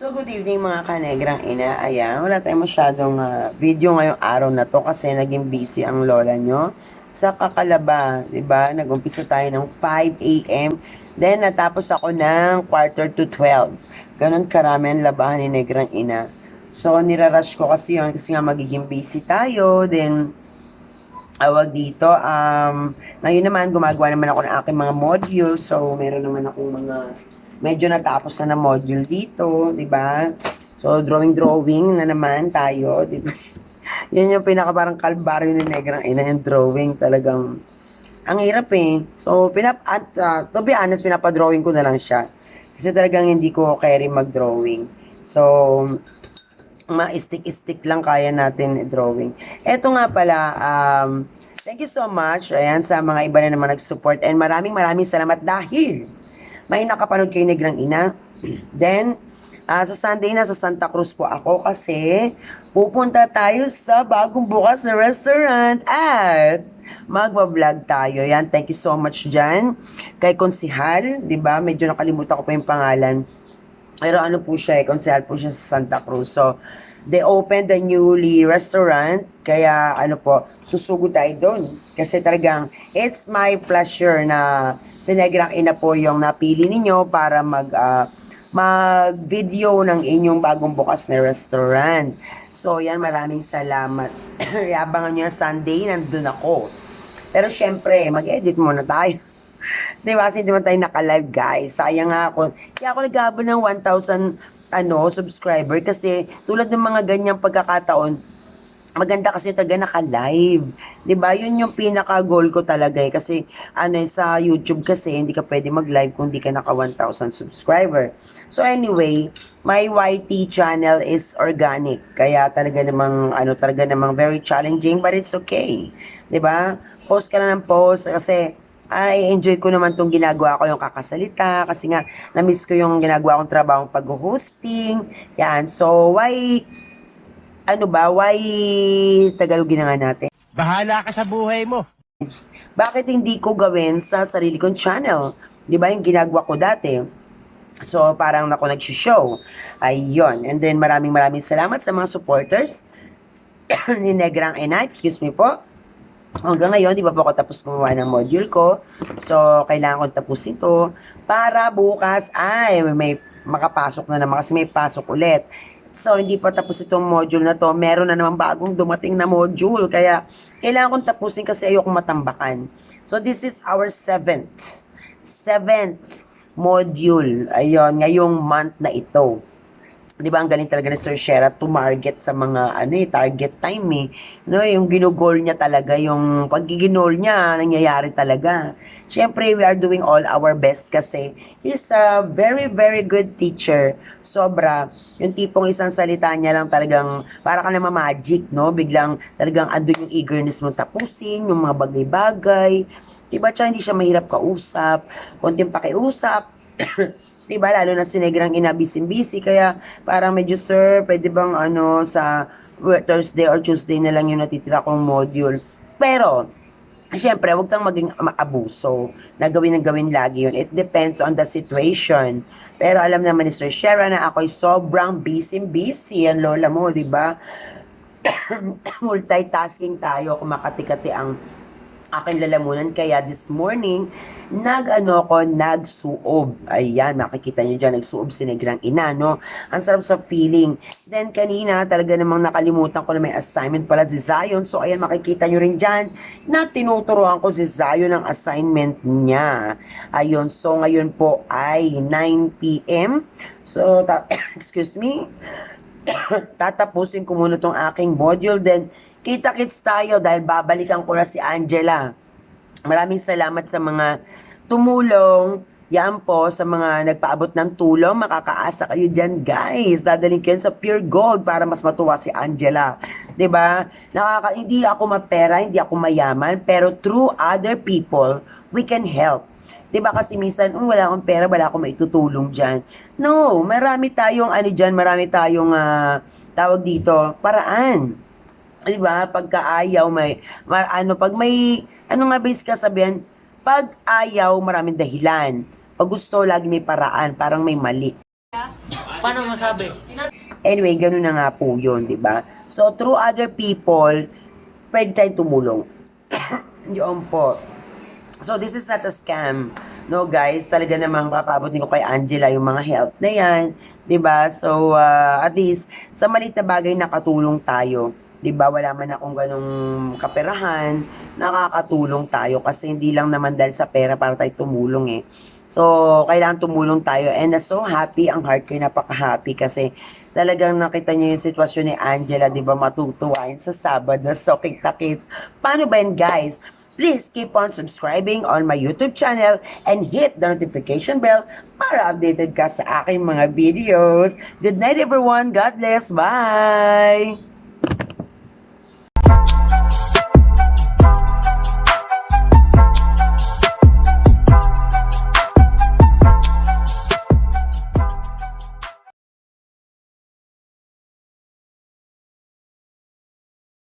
So, good evening mga kanegrang ina. Ayan, wala tayong masyadong ah, video ngayong araw na to kasi naging busy ang lola nyo sa Kakalaba. ba Nag-umpisa tayo ng 5 a.m. Then, natapos ako ng quarter to 12. Ganon karami ang labahan ni Negrang Ina. So, nirarush ko kasi yon kasi nga magiging busy tayo. Then, awag dito, um, ngayon naman, gumagawa naman ako ng aking mga module. So, meron naman akong mga medyo natapos na na module dito, di ba? So, drawing-drawing na naman tayo, di ba? Yan yung pinaka parang kalbaryo ni Negrang Ina, yung drawing talagang ang hirap eh. So, pinap at, uh, to be honest, pinapadrawing ko na lang siya. Kasi talagang hindi ko carry mag-drawing. So, ma-stick-stick lang kaya natin drawing. Eto nga pala, um, thank you so much, ayan, sa mga iba na naman nag-support. And maraming maraming salamat dahil may nakapanood kay Negrang Ina. Then, ah, sa Sunday na sa Santa Cruz po ako kasi pupunta tayo sa bagong bukas na restaurant at magbablog tayo. Yan, thank you so much dyan. Kay Konsihal, di ba? Medyo nakalimutan ko pa yung pangalan. Pero ano po siya eh, konsehal po siya sa Santa Cruz. So, they opened the newly restaurant. Kaya ano po, susugod tayo doon. Kasi talagang, it's my pleasure na si Negrang Ina po yung napili ninyo para mag, ah, mag-video ng inyong bagong bukas na restaurant. So, yan, maraming salamat. Yabangan nyo Sunday, nandun ako. Pero syempre, mag-edit muna tayo. Di ba? Kasi hindi man tayo naka-live, guys. Sayang nga ako. Kaya ako naghabol ng 1,000 ano, subscriber kasi tulad ng mga ganyang pagkakataon, maganda kasi talaga naka-live. 'Di ba? Yun yung pinaka-goal ko talaga eh. Kasi ano eh, sa YouTube kasi hindi ka pwede mag-live kung hindi ka naka 1,000 subscriber. So anyway, my YT channel is organic. Kaya talaga namang ano talaga namang very challenging but it's okay. 'Di ba? Post ka na ng post kasi ay enjoy ko naman tong ginagawa ko yung kakasalita kasi nga na-miss ko yung ginagawa kong trabaho pag-hosting. Yan. So why ano ba, why Tagalogin na nga natin? Bahala ka sa buhay mo. Bakit hindi ko gawin sa sarili kong channel? Di ba yung ginagawa ko dati? So, parang ako nag-show. Ayun. And then, maraming maraming salamat sa mga supporters ni Negrang Enite. Excuse me po. Hanggang ngayon, di ba po ako tapos gumawa ng module ko. So, kailangan ko tapusin to para bukas ay may makapasok na naman kasi may pasok ulit. So, hindi pa tapos itong module na to. Meron na naman bagong dumating na module. Kaya, kailangan kong tapusin kasi ayokong matambakan. So, this is our seventh. Seventh module. Ayun, ngayong month na ito. Di ba, ang galing talaga ni Sir Shera to market sa mga, ano eh, target time eh. No, yung ginugol niya talaga, yung paggiginol niya, nangyayari talaga. Siyempre, we are doing all our best kasi he's a very, very good teacher. Sobra. Yung tipong isang salita niya lang talagang, para ka na magic no? Biglang talagang andun yung eagerness mo tapusin, yung mga bagay-bagay. Diba, tsaka hindi siya mahirap kausap, konting pakiusap. diba, lalo na si Negrang ina busy kaya parang medyo, sir, pwede bang ano, sa Thursday or Tuesday na lang yung natitira kong module. Pero, Siyempre, huwag kang maging maabuso na gawin ng gawin lagi yun. It depends on the situation. Pero alam naman ni Sir Shera na ako'y sobrang busy-busy. Ang lola mo, di ba? Multitasking tayo, kumakati-kati ang aking lalamunan. Kaya this morning, nag-ano ko, nagsuob. Ayan, makikita nyo dyan, nagsuob si Negrang Ina, no? Ang sarap sa feeling. Then, kanina, talaga namang nakalimutan ko na may assignment pala si Zion. So, ayan, makikita nyo rin dyan na tinuturuan ko si Zion ang assignment niya. Ayun, so ngayon po ay 9 p.m. So, ta- excuse me. Tatapusin ko muna tong aking module. Then, kita-kits tayo dahil babalikan ko na si Angela. Maraming salamat sa mga tumulong. Yan po, sa mga nagpaabot ng tulong, makakaasa kayo dyan, guys. Dadaling ko yan sa Pure Gold para mas matuwa si Angela. ba? Nakaka hindi ako mapera, hindi ako mayaman, pero through other people, we can help. 'Di ba kasi minsan, um, wala akong pera, wala akong maitutulong diyan. No, marami tayong ano diyan, marami tayong ah, tawag dito, paraan. 'Di ba? Pagkaayaw may mar, ano pag may ano nga ba yung kasabihan? Pag ayaw, maraming dahilan. Pag gusto, lagi may paraan, parang may mali. Paano masabi? Anyway, ganun na nga po yun, di ba? So, through other people, pwede tayong tumulong. Yun po. So, this is not a scam. No, guys, talaga namang papabot ko kay Angela yung mga help na yan. 'di ba So, uh, at least, sa maliit na bagay nakatulong tayo. 'Di ba Wala man akong ganong kaperahan, nakakatulong tayo kasi hindi lang naman dahil sa pera para tayo tumulong eh. So, kailangan tumulong tayo. And uh, so happy, ang heart ko, napaka-happy kasi talagang nakita niyo yung sitwasyon ni Angela, di ba, matutuwain sa Sabado. So, kita-kits. Paano ba yan, guys? Please keep on subscribing on my YouTube channel and hit the notification bell para updated ka sa aking mga videos. Good night, everyone. God bless. Bye!